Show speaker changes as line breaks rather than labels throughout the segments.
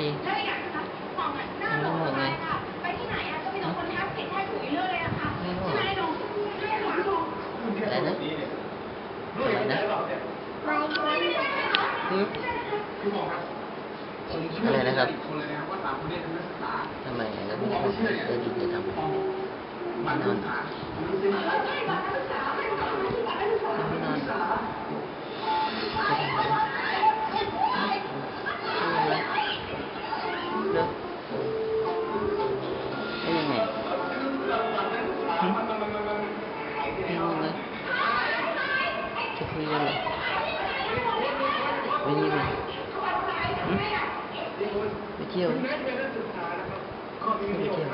ดี
แล้วอีกอย่างนะคะฟองอะหน้าหลงมากค่ะ ไปที่ไหนอะก็มีแต่คนทักผิดแท้ถูกอีเรื่อยเลยอะค่ะ
ไม่รู้
ใช่ไหมน้องใช่หรอน้อง
อะไรนะอะไรนะหืมอะไรนะครับทำไมอะแล้วไม่ได้ทำเออดีจะทำไม่นอนไม่นอน ไม่นอนเลยจะคุยกันเหรอไปนี่เลยหืมไปเที่ยวไม่ไปเที่ยว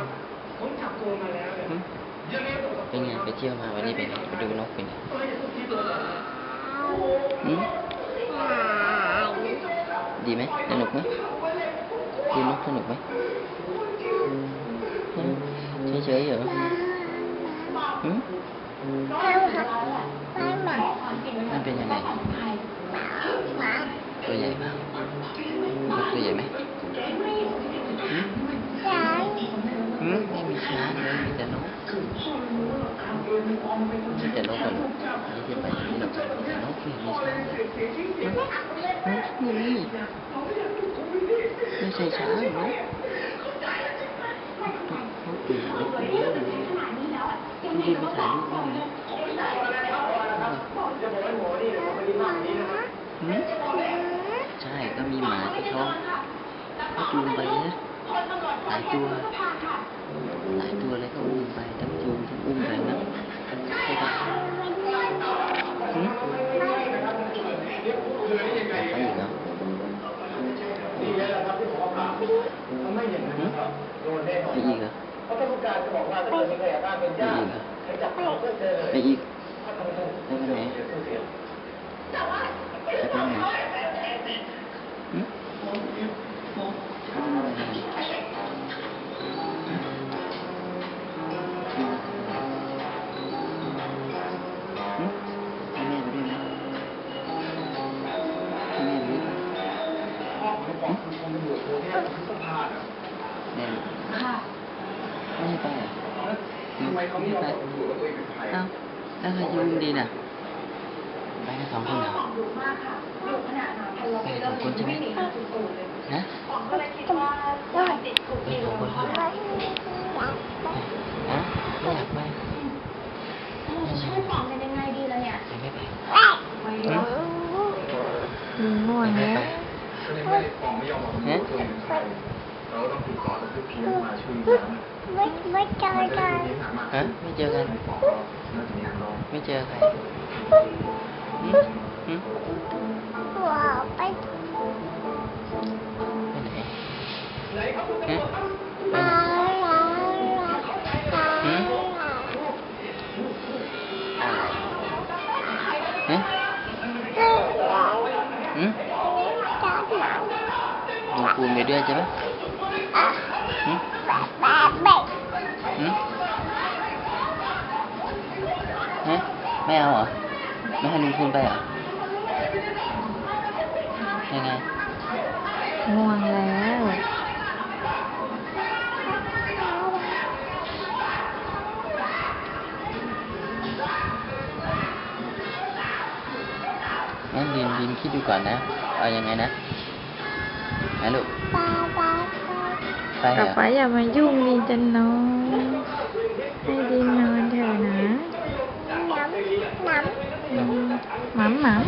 หื มเป็นไงไปเที่ยวมาวันเป็นไงไปดูนกเป็นไงหืมดีไหมสนุกไหมดูนกสนุกไหมหืมเฉยๆเหรอหืมมันเป็นยังไงตัวใหญ่เปล่านกตัวใหญ่ไหมหืมหืมไม่มีช้างเลยมีแต่นกมีแต่นกกันนี่ที่ไปที่เราไปมีแต่นกไม่มีช้างเลยหืมหืมนี่ไม่ใช่ช้างนกนกตัวใหญ่นกตัวใหญ่ดู ดิไปถ่ายรูปบ้างนะใช่ ก็มีหมาที่เขาเขาจูงไปนะหลายตัว หลายตัวเลยก็อุ้มไปทั้งจูงทั้งอุ้มไปนะใช่ปะหืมไปอีกเหรอหืมไปอีกเหรอ ไปอีกเหรจะบอไปอีกไปไหนไปไหนหืมไปไหนหืมให้แม่ไปด้วยไหมให้แม่ไปด้วยไหมหืมแม่
ค่ะ
ไม่ให้ไปเหรอหืมไม่ให้ไปเอ้าแล้วใครยุ่งดีน่ะ ไปกันสองคนเหรอ
ฟองดุมากค่ะดุขนาดนั้นพอเราไปเริ่มไม่หนีมันจุดๆเลย
ฮะ
ฟองก็เลยคิดว่าจะติดคุก
ไป
ดี
สองคน
เพ
เหร
ราะ
อ
อะไร
ฮะไม่อยากไป
เราจะช่วยฟองกันยังไงดีล่ะเนี่ย
ไปไม่ไป
ไม่
หื
รู้
ม
ง่วง
ไป
แล้ว
ไม่ไปฮะ
เราก็ต้องติดต่อแล้วคือพีเอมาช่วยเหลือ
ไม่ไม่เจอกัน
ฮะไม่เจอกัน
ปอน่าจะมีทางรอด
ไม่เจอใครหืมหืม
ว้าวไป
ไปไหนฮะไป
ลา
ไหน
ลาลา
หืม
ลา
ฮะหืม
จ้าหนัง
ดูปูนไปด้วยใช่ไหม
อะ
หืม
แบบแบบ
หืมฮะ ไม่เอาเหรอ ไม่ให้ลุงคูณไปเหรอ ยังไง
ง่วงแล้ว
งั้นบินบินคิดดูก่อนนะ เอายังไงนะนะลูก
ปาปา
ไปเหร
กับ
อ